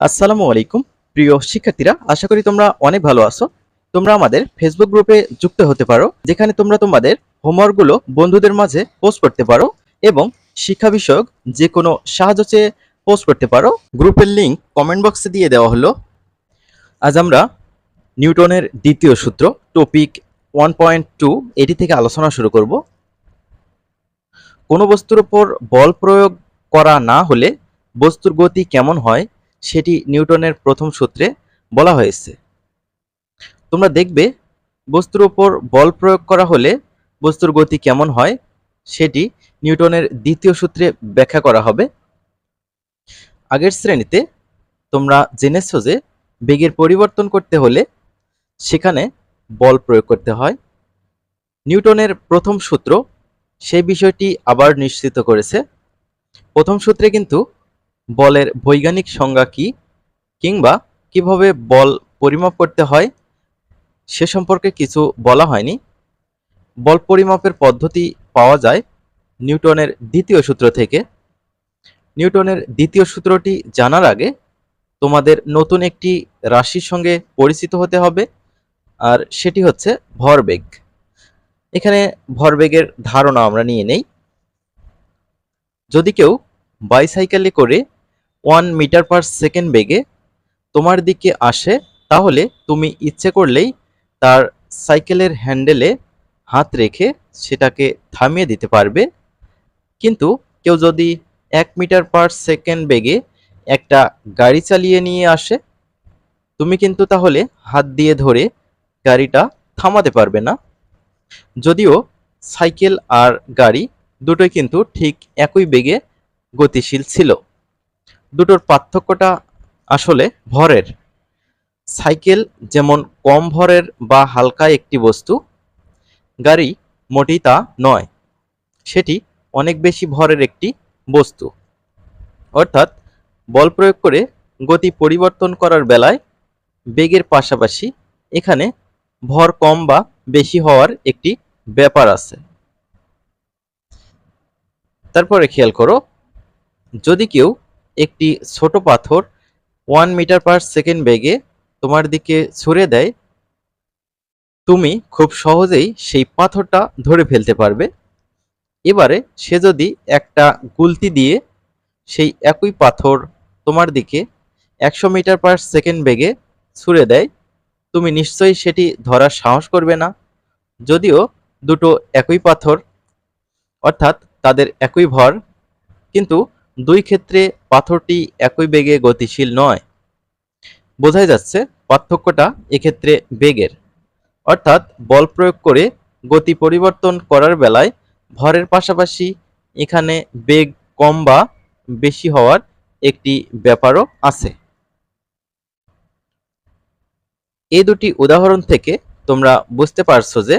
আসসালামু আলাইকুম। প্রিয় শিক্ষার্থীরা, আশা করি তোমরা অনেক ভালো আছো। তোমরা আমাদের ফেসবুক গ্রুপে যুক্ত হতে পারো, যেখানে তোমরা তোমাদের হোমওয়ার্কগুলো বন্ধুদের মাঝে পোস্ট করতে পারো এবং শিক্ষা বিষয়ক যে কোনো সাহায্য চেয়ে পোস্ট করতে পারো। গ্রুপের লিংক কমেন্ট বক্সে দিয়ে দেওয়া হলো। আজ আমরা নিউটনের দ্বিতীয় সূত্র টপিক ওয়ান পয়েন্ট টু এটি থেকে আলোচনা শুরু করব। কোনো বস্তুর উপর বল প্রয়োগ করা না হলে বস্তুর গতি কেমন হয় সেটি নিউটনের প্রথম সূত্রে বলা হয়েছে। তোমরা দেখবে, বস্তুর ওপর বল প্রয়োগ করা হলে বস্তুর গতি কেমন হয়, সেটি নিউটনের দ্বিতীয় সূত্রে ব্যাখ্যা করা হবে। আগের শ্রেণীতে তোমরা জেনেছো যে বেগের পরিবর্তন করতে হলে সেখানে বল প্রয়োগ করতে হয়। নিউটনের প্রথম সূত্র সেই বিষয়টি আবার নিশ্চিত করেছে। প্রথম সূত্রে কিন্তু বলের বৈজ্ঞানিক সংজ্ঞা কি? কিংবা কীভাবে বল পরিমাপ করতে হয়? সে সম্পর্কে কিছু বলা হয়নি। বল পরিমাপের পদ্ধতি পাওয়া যায় নিউটনের দ্বিতীয় সূত্র থেকে। নিউটনের দ্বিতীয় সূত্রটি জানার আগে তোমাদের নতুন একটি রাশির সঙ্গে পরিচিত হতে হবে, আর সেটি হচ্ছে ভরবেগ। এখানে ভরবেগের ধারণা আমরা নিয়ে নেই। যদি কেউ বাইসাইকেলে করে ওয়ান মিটার পার সেকেন্ড বেগে তোমার দিকে আসে, তাহলে তুমি ইচ্ছে করলেই তার সাইকেলের হ্যান্ডেলে হাত রেখে সেটাকে থামিয়ে দিতে পারবে। কিন্তু কেউ যদি এক মিটার পার সেকেন্ড বেগে একটা গাড়ি চালিয়ে নিয়ে আসে, তুমি কিন্তু তাহলে হাত দিয়ে ধরে গাড়িটা থামাতে পারবে না। যদিও সাইকেল আর গাড়ি দুটোই কিন্তু ঠিক একই বেগে গতিশীল ছিল। দুটোর পার্থক্যটা আসলে ভরের। সাইকেল যেমন কম ভরের বা হালকা একটি বস্তু, গাড়ি মোটেই তা নয়। সেটি অনেক বেশি ভরের একটি বস্তু। অর্থাৎ বল প্রয়োগ করে গতি পরিবর্তন করার বেলায় বেগের পাশাপাশি এখানে ভর কম বা বেশি হওয়ার একটি ব্যাপার আছে। তারপরে খেয়াল করো, যদি কেউ একটি ছোট পাথর ওয়ান মিটার পার সেকেন্ড বেগে তোমার দিকে ছুড়ে দেয়। তুমি খুব সহজেই সেই পাথরটা ধরে ফেলতে পারবে। এবারে সে যদি একটা গুলতি দিয়ে সেই একই পাথর তোমার দিকে একশো মিটার পার সেকেন্ড বেগে ছুড়ে দেয়, তুমি নিশ্চয়ই সেটি ধরার সাহস করবে না। যদিও দুটো একই পাথর, অর্থাৎ তাদের একই ভর, কিন্তু দুই ক্ষেত্রে পাথরটি একই বেগে গতিশীল নয়। বোঝাই যাচ্ছে পার্থক্যটা এক্ষেত্রে বেগের। অর্থাৎ বল প্রয়োগ করে গতি পরিবর্তন করার বেলায় ভরের পাশাপাশি এখানে বেগ কম বা বেশি হওয়ার একটি ব্যাপারও আছে। এই দুটি উদাহরণ থেকে তোমরা বুঝতে পারছ যে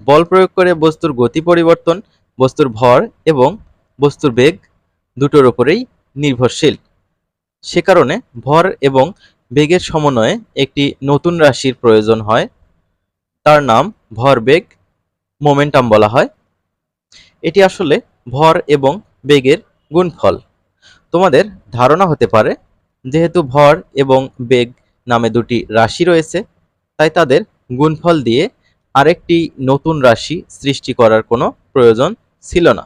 বল প্রয়োগ করে বস্তুর গতি পরিবর্তন, বস্তুর ভর এবং বস্তুর বেগ দুটোর ওপরেই নির্ভরশীল। সে কারণে ভর এবং বেগের সমন্বয়ে একটি নতুন রাশির প্রয়োজন হয়। তার নাম ভরবেগ মোমেন্টাম বলা হয়। এটি আসলে ভর এবং বেগের গুণফল। তোমাদের ধারণা হতে পারে, যেহেতু ভর এবং বেগ নামে দুটি রাশি রয়েছে, তাই তাদের গুণফল দিয়ে আরেকটি নতুন রাশি সৃষ্টি করার কোনো প্রয়োজন ছিল না।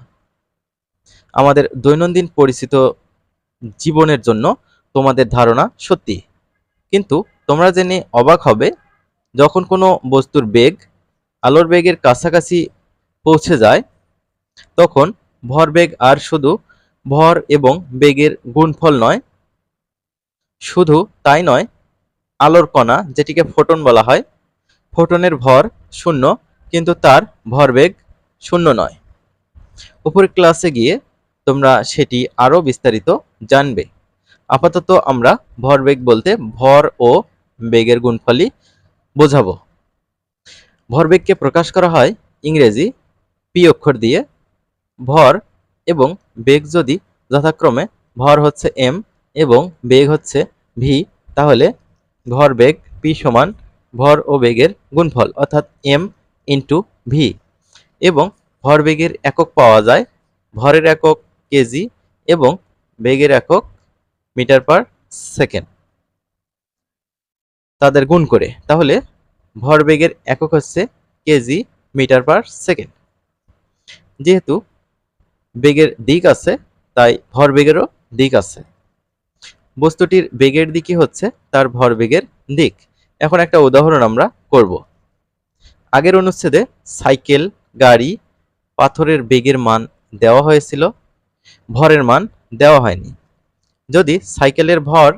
আমাদের দৈনন্দিন পরিচিত জীবনের জন্য তোমাদের ধারণা সত্যি। কিন্তু তোমরা জেনে অবাক হবে, যখন কোনো বস্তুর বেগ আলোর বেগের কাছাকাছি পৌঁছে যায়, তখন ভরবেগ আর শুধু ভর এবং বেগের গুণফল নয়, শুধু তাই নয়, আলোর কণা, যেটিকে ফোটন বলা হয়, ফোটনের ভর শূন্য, কিন্তু তার ভরবেগ শূন্য নয়। উপরের ক্লাসে গিয়ে তোমরা সেটি আরও বিস্তারিত জানবে। আপাতত আমরা ভরবেগ বলতে ভর ও বেগের গুণফলই বোঝাবো। ভরবেগকে প্রকাশ করা হয় ইংরেজি পি অক্ষর দিয়ে। ভর এবং বেগ যদি যথাক্রমে ভর হচ্ছে এম এবং বেগ হচ্ছে ভি, তাহলে ভর বেগ পি সমান ভর ও বেগের গুণফল, অর্থাৎ এম ইন্টু ভি। এবং ভরবেগের একক পাওয়া যায়, ভরের একক কেজি এবং বেগের একক মিটার পার সেকেন্ড। তাদের গুণ করে। তাহলে ভরবেগের একক হচ্ছে কেজি মিটার পার সেকেন্ড। যেহেতু বেগের দিক আছে, তাই ভরবেগেরও দিক আছে। বস্তুটির বেগের দিকই হচ্ছে তার ভরবেগের দিক। এখন একটা উদাহরণ আমরা করব। আগের অনুচ্ছেদে সাইকেল, গাড়ি, পাথরের বেগের মান দেওয়া হয়েছিল। ভরের মান দেওয়া হয়নি। যদি সাইকেলের ভর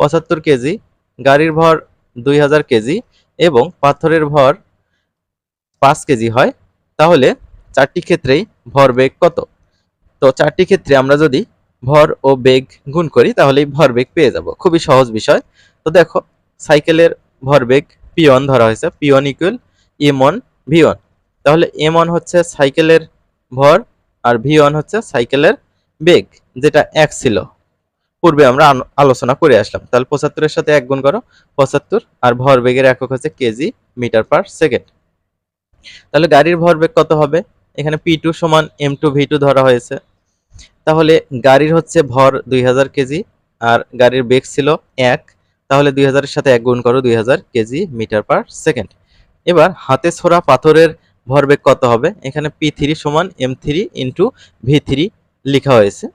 পঁচাত্তর কেজি, গাড়ির ভর দুই হাজার কেজি এবং পাথরের ভর পাঁচ কেজি হয়, তাহলে চারটি ক্ষেত্রেই ভরবেগ কত? তো চারটি ক্ষেত্রে আমরা যদি ভর ও বেগ গুণ করি, তাহলেই ভরবেগ পেয়ে যাব। খুবই সহজ বিষয়। তো দেখো, সাইকেলের ভরবেগ পি ওয়ান ধরা হয়েছে। P one equal M one V তাহলে এম ওয়ান হচ্ছে সাইকেলের ভর আর ভি ওয়ান হচ্ছে সাইকেলের বেগ, যেটা এক ছিল। পূর্বে আমরা আলোচনা করে আসলাম। তাহলে পঁচাত্তরের সাথে এক গুণ করো, পঁচাত্তর, আর ভরবেগের একক হচ্ছে কেজি মিটার পার সেকেন্ড। তাহলে গাড়ির ভরবেগ কত হবে? এখানে পি টু সমান এম টু ভি টু ধরা হয়েছে। তাহলে গাড়ির হচ্ছে ভর দুই হাজার কেজি, আর গাড়ির বেগ ছিল এক। তাহলে দুই হাজারের সাথে এক গুণ করো, দুই হাজার কেজি মিটার পার সেকেন্ড। এবার হাতে ছোড়া পাথরের ভরবেগ কত হবে? এখানে পি থ্রি সমান M three into V three লেখা হয়েছে।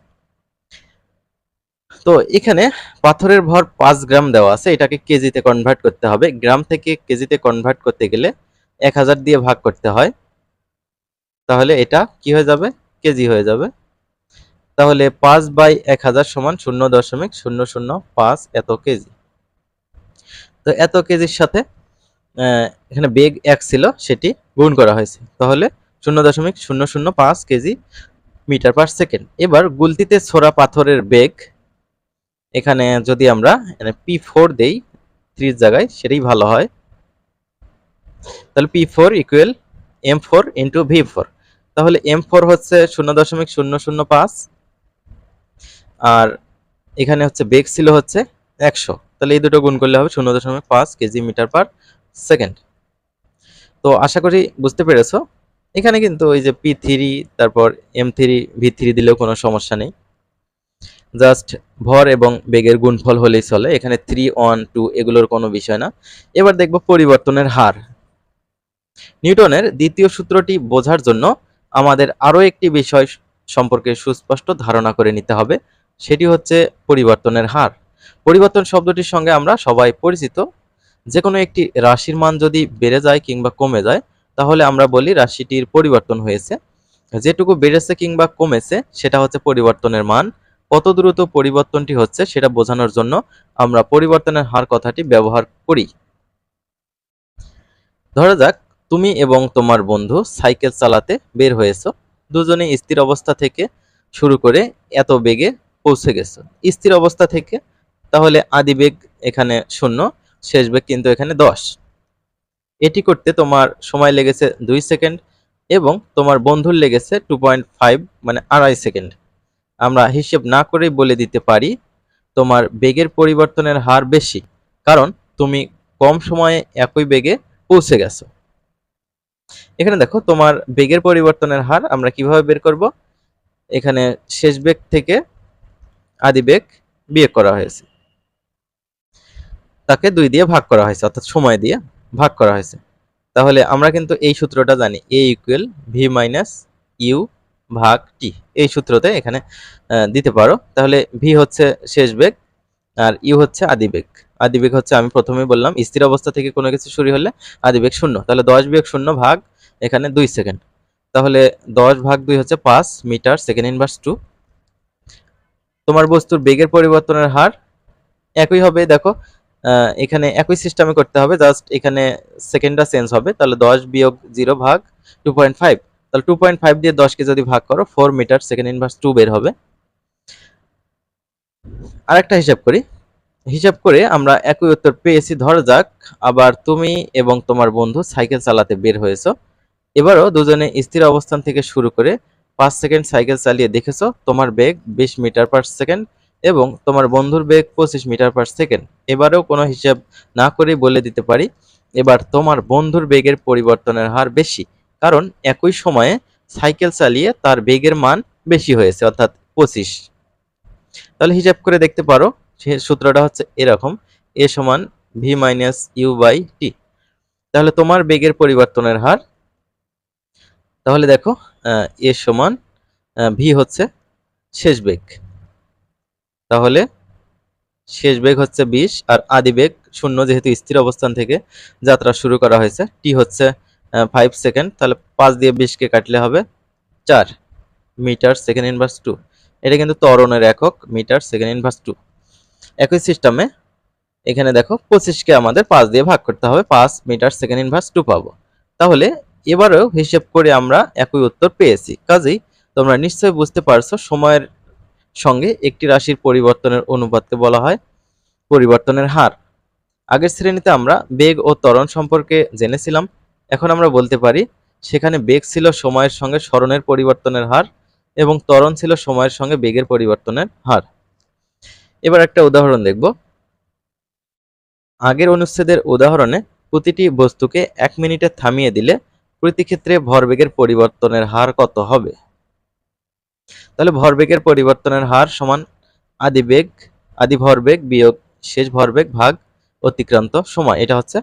তো এখানে পাথরের ভর পাঁচ গ্রাম দেওয়া আছে, এটাকে কেজিতে কনভার্ট করতে হবে। গ্রাম থেকে কেজিতে কনভার্ট করতে গেলে এক হাজার দিয়ে ভাগ করতে হয়। তাহলে এটা কি হয়ে যাবে? কেজি হয়ে যাবে। তাহলে পাঁচ বাই এক হাজার সমান শূন্য দশমিক শূন্য শূন্য পাঁচ এত কেজি। তো এত কেজির সাথে এখানে বেগ এক ছিল, সেটি গুণ করা হয়েছে। তাহলে শূন্য দশমিক শূন্য শূন্য পাঁচ কেজি মিটার পার সেকেন্ড। এবার গুলতিতে ছোড়া পাথরের বেগ, এখানে যদি আমরা পি ফোর দেই থ্রির জায়গায়, সেটাই ভালো হয়। তাহলে P four equal M four into V four তাহলে এম ফোর হচ্ছে শূন্য দশমিক শূন্য শূন্য পাঁচ, আর এখানে হচ্ছে বেগ ছিল হচ্ছে একশো। তাহলে এই দুটো গুণ করলে হবে শূন্য দশমিক পাঁচ কেজি মিটার পার সেকেন্ড। তো আশা করি বুঝতে পেরেছ। এখানে কিন্তু ওই যে পি থ্রি তারপর এম থ্রি ভি থ্রি দিলেও কোনো সমস্যা নেই। জাস্ট ভর এবং বেগের গুণফল হলেই চলে। এখানে থ্রি ওয়ান টু এগুলোর কোনো বিষয় না। এবার দেখব পরিবর্তনের হার। নিউটনের দ্বিতীয় সূত্রটি বোঝার জন্য আমাদের আরও একটি বিষয় সম্পর্কে সুস্পষ্ট ধারণা করে নিতে হবে। সেটি হচ্ছে পরিবর্তনের হার। পরিবর্তন শব্দটির সঙ্গে আমরা সবাই পরিচিত। যে কোনো একটি রাশির মান যদি বেড়ে যায় কিংবা কমে যায়, তাহলে আমরা বলি রাশিটির পরিবর্তন হয়েছে। যেটুকু বেড়েছে কিংবা কমেছে, সেটা হচ্ছে পরিবর্তনের মান। কত দ্রুত পরিবর্তনটি হচ্ছে, সেটা বোঝানোর জন্য আমরা পরিবর্তনের হার কথাটি ব্যবহার করি। ধরা যাক, তুমি এবং তোমার বন্ধু সাইকেল চালাতে বের হয়েছো। দুজনে স্থির অবস্থা থেকে শুরু করে এত বেগে পৌঁছে গেছো। স্থির অবস্থা থেকে, তাহলে আদি বেগ এখানে শূন্য। শেষ বেগ কিন্তু এখানে দশ। এটি করতে তোমার সময় লেগেছে দুই সেকেন্ড এবং তোমার বন্ধুর লেগেছে টু পয়েন্ট ফাইভ মানে আড়াই সেকেন্ড। আমরা হিসেব না করেই বলে দিতে পারি তোমার বেগের পরিবর্তনের হার বেশি, কারণ তুমি কম সময়ে একই বেগে পৌঁছে গেছো। এখানে দেখো, তোমার বেগের পরিবর্তনের হার আমরা কীভাবে বের করব? এখানে শেষ বেগ থেকে আদি বেগ বিয়োগ করা হয়েছে। তাকে দুই দিয়ে ভাগ করা হয়েছে, অর্থাৎ সময় দিয়ে ভাগ করা হয়েছে। তাহলে আমরা কিন্তু এই সূত্রটা জানি A equal V minus U ভাগ টি এই সূত্রতে এখানে দিতে পারো। তাহলে ভি হচ্ছে শেষ বেগ, আর ইউ হচ্ছে আদি বেগ। আদি বেগ হচ্ছে আমি প্রথমেই বললাম, স্থির অবস্থা থেকে কোনো কিছু শুরু হলে আদি বেগ শূন্য। তাহলে দশ বিয়োগ শূন্য ভাগ এখানে দুই সেকেন্ড তাহলে দশ ভাগ দুই হচ্ছে পাঁচ মিটার সেকেন্ড ইনভার্স টু তোমার বস্তুর বেগের পরিবর্তনের হার একই হবে, দেখো এখানে একই সিস্টেমে করতে হবে জাস্ট এখানে সেকেন্ডটা চেঞ্জ হবে, তাহলে দশ বিয়োগ জিরো ভাগ টু পয়েন্ট ফাইভ তাহলে টু পয়েন্ট ফাইভ দিয়ে দশকে যদি ভাগ করো four metre second inverse two বের হবে। আর একটা হিসাব করি, হিসাব করে আমরা একই উত্তর পেয়েছি, ধরা যাক, আবার তুমি এবং তোমার বন্ধু সাইকেল চালাতে বের হয়েছো। এবারও দুজনে স্থির অবস্থান থেকে শুরু করে পাঁচ সেকেন্ড সাইকেল চালিয়ে দেখেছ, তোমার বেগ বিশ মিটার পার সেকেন্ড এবং তোমার বন্ধুর বেগ পঁচিশ মিটার পার সেকেন্ড এবারেও কোনো হিসাব না করেই বলে দিতে পারি, এবার তোমার বন্ধুর বেগের পরিবর্তনের হার বেশি, কারণ একই সময়ে সাইকেল চালিয়ে তার বেগের মান বেশি হয়েছে, অর্থাৎ পঁচিশ। তাহলে হিসাব করে দেখতে পারো সূত্রটা হচ্ছে এরকম, এ সমান V minus U by T. তাহলে তোমার বেগের পরিবর্তনের হার, তাহলে দেখো এ সমান ভি হচ্ছে শেষ বেগ। তাহলে শেষ বেগ হচ্ছে বিশ আর আদি বেগ শূন্য যেহেতু স্থির অবস্থান থেকে যাত্রা শুরু করা হয়েছে, টি হচ্ছে ফাইভ সেকেন্ড তাহলে পাঁচ দিয়ে বিশকে কাটলে হবে চার মিটার সেকেন্ড ইনভার্স টু এটা কিন্তু ত্বরণের একক মিটার সেকেন্ড ইনভার্স টু একই সিস্টেমে এখানে দেখো পঁচিশকে আমাদের পাঁচ দিয়ে ভাগ করতে হবে, পাঁচ মিটার সেকেন্ড ইনভার্স টু পাবো। তাহলে এবারেও হিসেব করে আমরা একই উত্তর পেয়েছি। কাজেই তোমরা নিশ্চয়ই বুঝতে পারছ, সময়ের সঙ্গে একটি রাশির পরিবর্তনের অনুপাতকে বলা হয় পরিবর্তনের হার। আগের শ্রেণীতে আমরা বেগ ও ত্বরণ সম্পর্কে জেনেছিলাম, এখন আমরা বলতে পারি সেখানে বেগ ছিল সময়ের সঙ্গে স্মরণের পরিবর্তনের হার এবং ত্বরণ ছিল সময়ের সঙ্গে বেগের পরিবর্তনের হার। এবার একটা উদাহরণ দেখব। আগের অনুচ্ছেদের উদাহরণে প্রতিটি বস্তুকে এক মিনিটে থামিয়ে দিলে প্রতি ক্ষেত্রে ভরবেগের পরিবর্তনের হার কত হবে? তাহলে ভরবেগের পরিবর্তনের হার সমান আদি বেগ আদি ভরবেগ বিয়োগ শেষ ভরবেগ ভাগ অতিক্রান্ত সময়। এটা হচ্ছে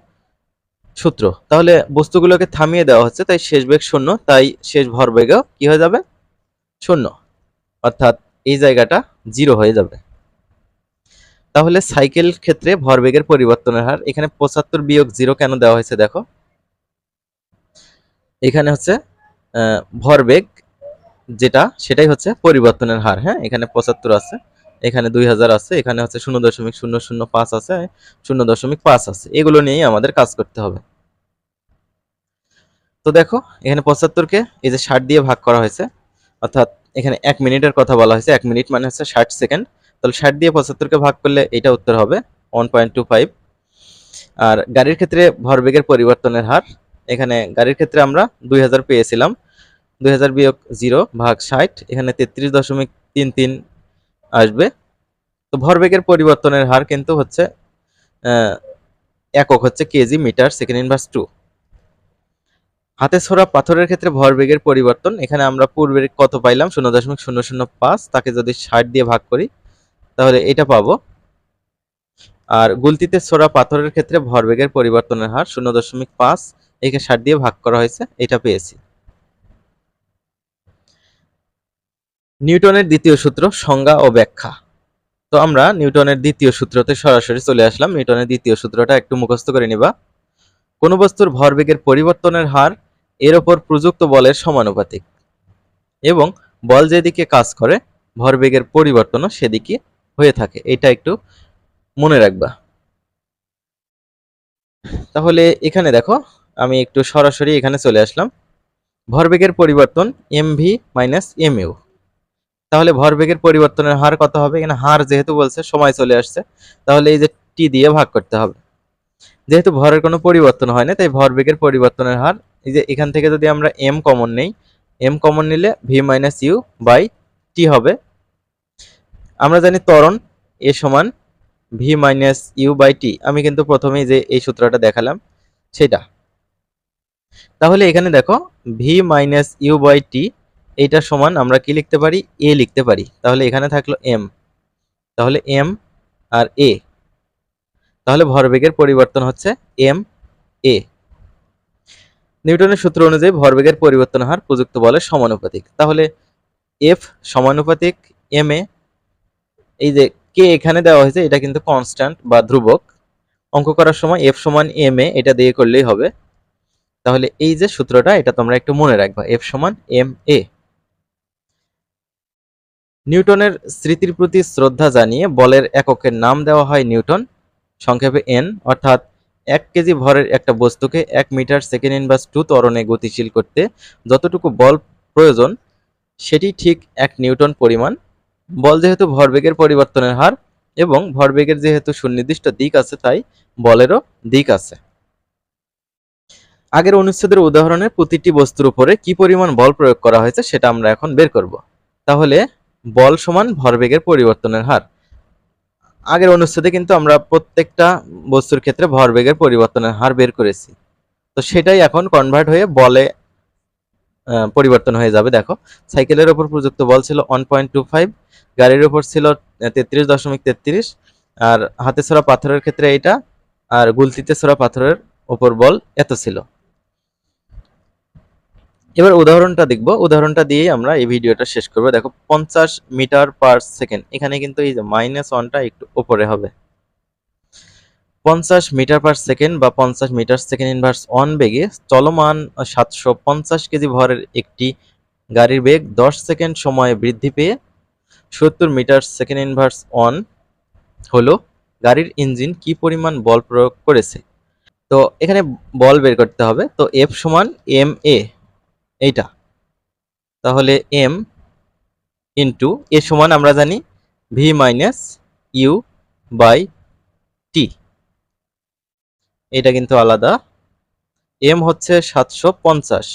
সূত্র। তাহলে বস্তুগুলোকে থামিয়ে দেওয়া হচ্ছে, তাই শেষ বেগ শূন্য, তাই শেষ ভরবেগও কি হয়ে যাবে? শূন্য। অর্থাৎ এই জায়গাটা জিরো হয়ে যাবে। তাহলে সাইকেল ক্ষেত্রে ভরবেগের পরিবর্তনের হার, এখানে পঁচাত্তর বিয়োগ জিরো কেন দেওয়া হয়েছে দেখো? এখানে হচ্ছে ভরবেগ যেটা, সেটাই হচ্ছে পরিবর্তনের হার হ্যাঁ? এখানে পঁচাত্তর আছে, এখানে দুই হাজার আছে, এখানে হচ্ছে শূন্য দশমিক শূন্য শূন্য পাঁচ আছে, শূন্য দশমিক পাঁচ আছে। এগুলো নিয়েই আমাদের কাজ করতে হবে। তো দেখো, এখানে পঁচাত্তরকে এই যে ষাট দিয়ে ভাগ করা হয়েছে, অর্থাৎ এখানে এক মিনিটের কথা বলা হয়েছে, এক মিনিট মানে হচ্ছে ষাট সেকেন্ড। তাহলে ষাট দিয়ে পঁচাত্তরকে ভাগ করলে এটা উত্তর হবে, ওয়ান পয়েন্ট টু ফাইভ। আর গাড়ির ক্ষেত্রে ভরবেগের পরিবর্তনের হার, এখানে গাড়ির ক্ষেত্রে আমরা দুই হাজার পেয়েছিলাম দুই হাজার বিয়োগ জিরো ভাগ ষাট, এখানে তেত্রিশ দশমিক তিন তিন আসবে। তো ভরবেগের পরিবর্তনের হার কিন্তু হচ্ছে একক হচ্ছে KG metre second inverse two. হাতে ছোড়া পাথরের ক্ষেত্রে ভরবেগের পরিবর্তন, এখানে আমরা পূর্বের কত পাইলাম? শূন্য দশমিক শূন্য শূন্য পাঁচ, তাকে যদি ষাট দিয়ে ভাগ করি, তাহলে এটা পাবো। আর গুলতিতে ছোড়া পাথরের ক্ষেত্রে ভরবেগের পরিবর্তনের হার শূন্য দশমিক পাঁচ, একে ষাট দিয়ে ভাগ করা হয়েছে, এটা পেয়েছি। নিউটনের দ্বিতীয় সূত্র সংজ্ঞা ও ব্যাখ্যা। তো আমরা নিউটনের দ্বিতীয় সূত্রতে সরাসরি চলে আসলাম। নিউটনের দ্বিতীয় সূত্রটা একটু মুখস্থ করে নিবা। কোনো বস্তুর ভরবেগের পরিবর্তনের হার এর ওপর প্রযুক্ত বলের সমানুপাতিক এবং বল যেদিকে কাজ করে, ভরবেগের পরিবর্তনও সেদিকে হয়ে থাকে। এটা একটু মনে রাখবা। তাহলে এখানে দেখো, আমি একটু সরাসরি এখানে চলে আসলাম। ভরবেগের পরিবর্তন M V minus M U তাহলে ভরবেগের পরিবর্তনের হার কত হবে? এখানে হার যেহেতু বলছে, সময় চলে আসছে। তাহলে এই যে টি দিয়ে ভাগ করতে হবে। যেহেতু ভরের কোনো পরিবর্তন হয় না তাই ভরবেগের পরিবর্তনের হার, এই যে এখান থেকে যদি আমরা এম কমন নেই এম কমন নিলে V minus U by T হবে। আমরা জানি ত্বরণ এ সমান V minus U by T আমি কিন্তু প্রথমেই যে এই সূত্রটা দেখালাম, সেটা। তাহলে এখানে দেখো V minus U by T এইটা সমান আমরা কি লিখতে পারি? এ লিখতে পারি। তাহলে এখানে থাকল এম তাহলে এম আর এ তাহলে ভরবেগের পরিবর্তন হচ্ছে এম এ নিউটনের সূত্র অনুযায়ী ভরবেগের পরিবর্তন হার প্রযুক্ত বলের সমানুপাতিক। তাহলে এফ সমানুপাতিক এম এ এই যে কে এখানে দেওয়া হয়েছে, এটা কিন্তু কনস্ট্যান্ট বা ধ্রুবক। অঙ্ক করার সময় এফ সমান এম এ এটা দিয়ে করলেই হবে। তাহলে এই যে সূত্রটা, এটা তোমরা একটু মনে রাখবা। এফ সমান এম এ নিউটনের স্মৃতির প্রতি শ্রদ্ধা জানিয়ে বলের এককের নাম দেওয়া হয় নিউটন, সংক্ষেপে এন অর্থাৎ এক কেজি ভরের একটা বস্তুকে এক মিটার সেকেন্ড ইনভার্স টু ত্বরণে গতিশীল করতে যতটুকু বল প্রয়োজন, সেটি ঠিক এক নিউটন পরিমাণ। বল যেহেতু ভরবেগের পরিবর্তনের হার এবং ভরবেগের যেহেতু সুনির্দিষ্ট দিক আছে, তাই বলেরও দিক আছে। আগের অনুচ্ছেদের উদাহরণে প্রতিটি বস্তুর উপরে কি পরিমাণ বল প্রয়োগ করা হয়েছে সেটা আমরা এখন বের করব। তাহলে বল সমান ভরবেগের পরিবর্তনের হার। আগের অনুচ্ছেদে কিন্তু আমরা প্রত্যেকটা বস্তুর ক্ষেত্রে ভরবেগের পরিবর্তনের হার বের করেছি। তো সেটাই এখন কনভার্ট হয়ে বলে পরিবর্তন হয়ে যাবে। দেখো সাইকেলের ওপর প্রযুক্ত বল ছিল ওয়ান পয়েন্ট টু ফাইভ গাড়ির ওপর ছিল তেত্রিশ দশমিক তেত্রিশ, আর হাতে ছড়া পাথরের ক্ষেত্রে এটা আর গুলতিতে ছোড়া পাথরের ওপর বল এত ছিল। এবার উদাহরণটা দেখব। উদাহরণটা দিয়েই আমরা এই ভিডিওটা শেষ করব। দেখো, পঞ্চাশ মিটার পার সেকেন্ড। এখানে কিন্তু এই যে মাইনাস ওয়ানটা একটু উপরে হবে। পঞ্চাশ মিটার পার সেকেন্ড বা পঞ্চাশ মিটার সেকেন্ড ইনভার্স ওয়ান বেগে চলমান সাতশো পঞ্চাশ কেজি ভরের একটি গাড়ির বেগ দশ সেকেন্ড সময়ে বৃদ্ধি পেয়ে সত্তর মিটার সেকেন্ড ইনভার্স ওয়ান হলো গাড়ির ইঞ্জিন কি পরিমাণ বল প্রয়োগ করেছে। তো এখানে বল বের করতে হবে। তো এফ সমান এম এ এইটা। তাহলে এম ইন্টু এ সমান আমরা জানি V minus U by T এটা কিন্তু আলাদা। এম হচ্ছে সাতশো পঞ্চাশ।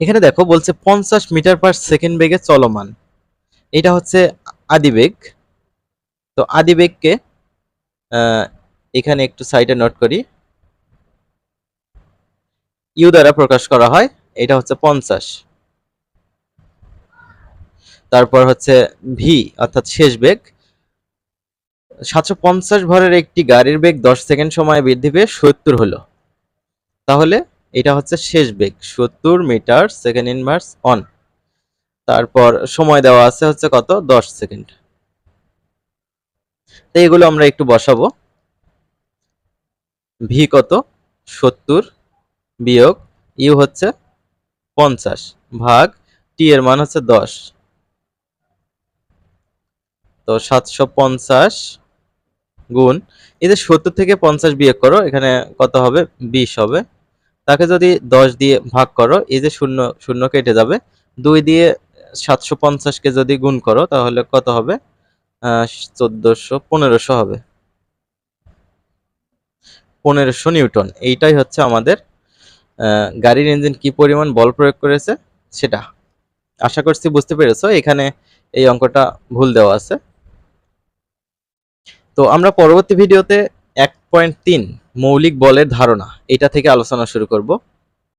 এখানে দেখো, বলছে পঞ্চাশ মিটার পার সেকেন্ড বেগে চলমান। এটা হচ্ছে আদিবেগ তো আদিবেগকে এখানে একটু সাইডে নোট করি। ইউ দ্বারা প্রকাশ করা হয়, এটা হচ্ছে পঞ্চাশ। তারপর হচ্ছে ভি অর্থাৎ শেষ বেগ। সাতশো পঞ্চাশ ভরের একটি গাড়ির বেগ দশ সেকেন্ড সময়ে বৃদ্ধি পেয়ে সত্তর হলো। তাহলে এটা হচ্ছে শেষ বেগ, সত্তর মিটার সেকেন্ড ইনভার্স অন। তারপর সময় দেওয়া আছে হচ্ছে কত? দশ সেকেন্ড। তো এগুলো আমরা একটু বসাবো। ভি কত? সত্তর। বিয়োগ ইউ হচ্ছে পঞ্চাশ ভাগ টি এর মান হচ্ছে দশ। তো সাতশো পঞ্চাশ গুণ, এই যে সত্তর থেকে পঞ্চাশ বিয়োগ করো, এখানে কত হবে? বিশ হবে। তাকে যদি দশ দিয়ে ভাগ করো, এই যে শূন্য শূন্য কেটে যাবে। দুই দিয়ে সাতশো পঞ্চাশকে যদি গুণ করো, তাহলে কত হবে? চোদ্দশো, পনেরোশো হবে। পনেরোশো নিউটন, এইটাই হচ্ছে আমাদের গাড়ির ইঞ্জিন কি পরিমাণ বল প্রয়োগ করেছে সেটা আশা করছি বুঝতে পেরেছ। এখানে এই অঙ্কটা ভুল দেওয়া আছে। তো আমরা পরবর্তী ভিডিওতে এক পয়েন্ট তিন মৌলিক বলের ধারণা এটা থেকে আলোচনা শুরু করব।